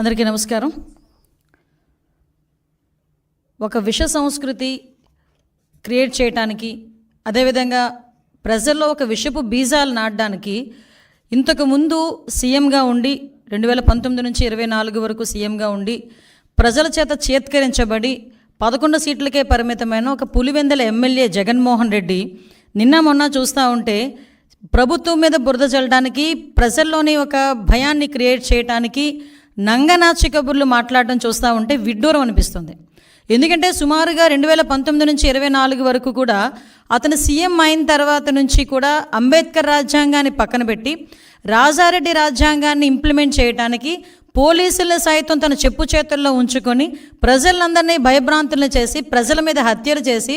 అందరికీ నమస్కారం. ఒక విష సంస్కృతి క్రియేట్ చేయటానికి అదేవిధంగా ప్రజల్లో ఒక విషపు బీజాలు నాటడానికి ఇంతకు ముందు సీఎంగా ఉండి రెండు వేల పంతొమ్మిది నుంచి ఇరవై నాలుగు వరకు సీఎంగా ఉండి ప్రజల చేత చేత్కరించబడి పదకొండు సీట్లకే పరిమితమైన ఒక పులివెందల ఎమ్మెల్యే జగన్మోహన్ రెడ్డి నిన్న మొన్న చూస్తూ ఉంటే ప్రభుత్వం మీద బురద చల్లడానికి ప్రజల్లోని ఒక భయాన్ని క్రియేట్ చేయడానికి నంగనాచి కబుర్లు మాట్లాడడం చూస్తూ ఉంటే విడ్డూరం అనిపిస్తుంది. ఎందుకంటే సుమారుగా రెండు వేల పంతొమ్మిది నుంచి ఇరవై నాలుగు వరకు కూడా అతను సీఎం అయిన తర్వాత నుంచి కూడా అంబేద్కర్ రాజ్యాంగాన్ని పక్కన పెట్టి రాజారెడ్డి రాజ్యాంగాన్ని ఇంప్లిమెంట్ చేయడానికి పోలీసుల సైతం తన చెప్పు చేతుల్లో ఉంచుకొని ప్రజలందరినీ భయభ్రాంతులను చేసి ప్రజల మీద హత్యలు చేసి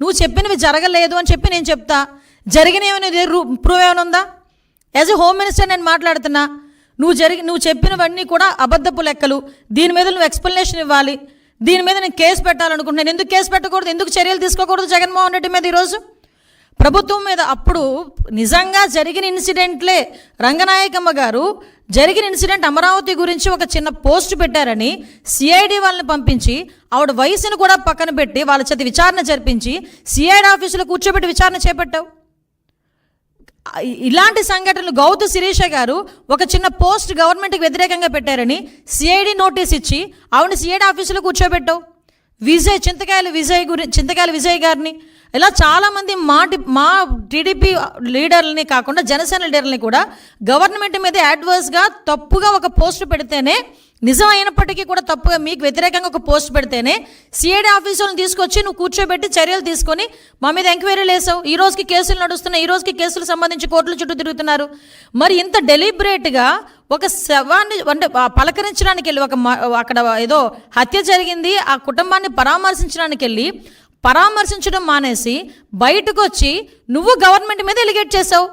నువ్వు చెప్పినవి జరగలేదు అని చెప్పి నేను చెప్తా. జరిగినవి ప్రూవ్ ఏమైనా ఉందా? యాజ్ ఎ హోమ్ మినిస్టర్ నేను మాట్లాడుతున్నా. నువ్వు జరిగి నువ్వు చెప్పినవన్నీ కూడా అబద్ధపు లెక్కలు. దీని మీద నువ్వు ఎక్స్ప్లెనేషన్ ఇవ్వాలి. దీని మీద నేను కేసు పెట్టాలనుకుంటున్నాను. ఎందుకు కేసు పెట్టకూడదు? ఎందుకు చర్యలు తీసుకోకూడదు? జగన్మోహన్ రెడ్డి మీద ఈరోజు? ప్రభుత్వం మీద అప్పుడు నిజంగా జరిగిన ఇన్సిడెంట్లే. రంగనాయకమ్మ గారు జరిగిన ఇన్సిడెంట్ అమరావతి గురించి ఒక చిన్న పోస్ట్ పెట్టారని సిఐడి వాళ్ళని పంపించి ఆవిడ వయసును కూడా పక్కన పెట్టి వాళ్ళ చేతి విచారణ జరిపించి సిఐడి ఆఫీసులో కూర్చోబెట్టి విచారణ చేపట్టావు. ఇలాంటి సంఘటనలు గౌతు శిరీష గారు ఒక చిన్న పోస్ట్ గవర్నమెంట్కి వ్యతిరేకంగా పెట్టారని సిఐడి నోటీస్ ఇచ్చి ఆవిడ సిఐడి ఆఫీసులో కూర్చోబెట్టావు. విజయ్ చింతకాయల విజయ్ గురి చింతకాయల విజయ్ గారిని ఇలా చాలామంది మా మా టీడీపీ లీడర్లని కాకుండా జనసేన లీడర్లని కూడా గవర్నమెంట్ మీద యాడ్వర్స్గా తప్పుగా ఒక పోస్ట్ పెడితేనే నిజం అయినప్పటికీ కూడా తప్పుగా మీకు వ్యతిరేకంగా ఒక పోస్ట్ పెడితేనే సిఐడి ఆఫీసులను తీసుకొచ్చి నువ్వు కూర్చోబెట్టి చర్యలు తీసుకొని మా మీద ఎంక్వైరీలు వేసావు. ఈ రోజుకి కేసులు నడుస్తున్నాయి. ఈ రోజుకి కేసులు సంబంధించి కోర్టుల చుట్టూ తిరుగుతున్నారు. మరి ఇంత డెలిబరేట్గా ఒక శవాన్ని అంటే పలకరించడానికి వెళ్ళి ఒక మ- అక్కడ ఏదో హత్య జరిగింది. ఆ కుటుంబాన్ని పరామర్శించడానికి వెళ్ళి పరామర్శించడం మానేసి బయటకు వచ్చి నువ్వు గవర్నమెంట్ మీద ఎలిగేట్ చేసావు.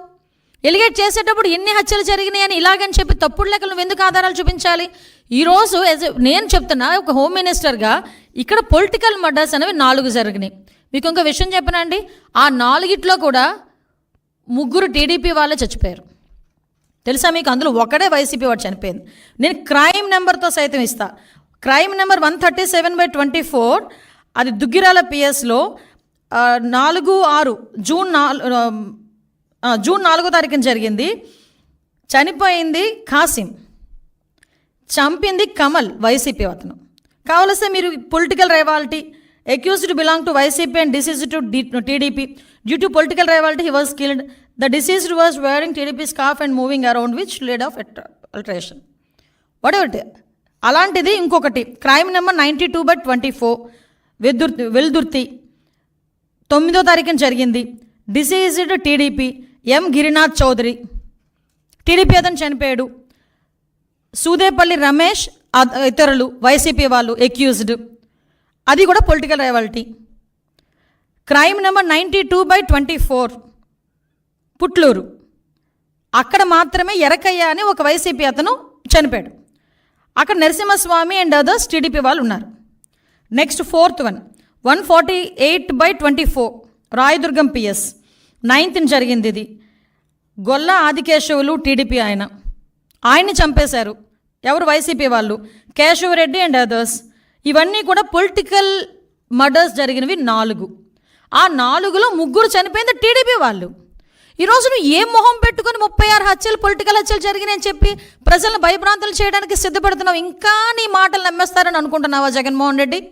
ఎలిగేట్ చేసేటప్పుడు ఎన్ని హత్యలు జరిగినాయి అని ఇలాగని చెప్పి తప్పుడు లెక్కలు నువ్వు ఎందుకు ఆధారాలు చూపించాలి? ఈరోజు నేను చెప్తున్నా ఒక హోమ్ మినిస్టర్గా ఇక్కడ పొలిటికల్ మర్డర్స్ అనేవి నాలుగు జరిగినాయి. మీకు ఇంకో విషయం చెప్పనండి ఆ నాలుగిట్లో కూడా ముగ్గురు టీడీపీ వాళ్ళే చచ్చిపోయారు. తెలుసా మీకు? అందులో ఒకడే వైసీపీ వాడు చనిపోయింది. నేను క్రైమ్ నెంబర్తో సైతం ఇస్తా. Crime number one thirty seven by twenty four అది దుగ్గిరాల పిఎస్లో నాలుగు ఆరు జూన్ నాలుగు జూన్ నాలుగో తారీఖున జరిగింది. చనిపోయింది కాసిం. చంపింది కమల్ వైసీపీ అతను. కావలసే మీరు political rivalry accused belong to YCP and deceased to TDP. Due to political rivalry he was killed. The deceased was wearing TDP scarf and moving around which lead of altercation. What ever అలాంటిది ఇంకొకటి. Crime number ninety two by twenty four. వెదుర్ Veldurthi. తొమ్మిదో తారీఖున జరిగింది. Deceased TDP M. Girinath Chowdary. TDP అతను చనిపోయాడు. సూదేపల్లి రమేష్ ఇతరులు YCP వాళ్ళు accused అది కూడా political rivalry crime number ninety two by twenty four Putluru. అక్కడ మాత్రమే ఎరకయ్య అని ఒక వైసీపీ అతను చనిపోయాడు. అక్కడ నరసింహస్వామి అండ్ అదర్స్ టీడీపీ వాళ్ళు ఉన్నారు. Next fourth one one forty eight by twenty four Rayadurgam PS నైన్త్ని జరిగింది ఇది. గొల్ల ఆదికేశవులు టీడీపీ ఆయన. ఆయన్ని చంపేశారు. ఎవరు వైసీపీ వాళ్ళు? కేశవరెడ్డి అండ్ అదర్స్ ఇవన్నీ కూడా పొలిటికల్ మర్డర్స్ జరిగినవి నాలుగు. ఆ నాలుగులో ముగ్గురు చనిపోయింది టీడీపీ వాళ్ళు. ఈరోజు నువ్వు ఏ మొహం పెట్టుకుని ముప్పై ఆరు హత్యలు పొలిటికల్ హత్యలు జరిగినాయని చెప్పి ప్రజలను భయభ్రాంతులు చేయడానికి సిద్ధపడుతున్నావు? ఇంకా నీ మాటలు నమ్మేస్తారని అనుకుంటున్నావా జగన్మోహన్ రెడ్డి?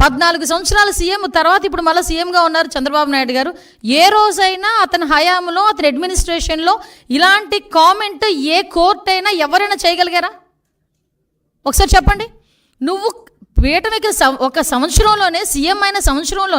పద్నాలుగు సంవత్సరాల సీఎం తర్వాత ఇప్పుడు మళ్ళీ సీఎంగా ఉన్నారు చంద్రబాబు నాయుడు గారు. ఏ రోజైనా అతని హయాంలో అతని అడ్మినిస్ట్రేషన్లో ఇలాంటి కామెంట్ ఏ కోర్ట్ అయినా ఎవరైనా చేయగలిగారా? ఒకసారి చెప్పండి. నువ్వు పీఠం ఎక్కిన ఒక సంవత్సరంలోనే సీఎం అయిన సంవత్సరంలో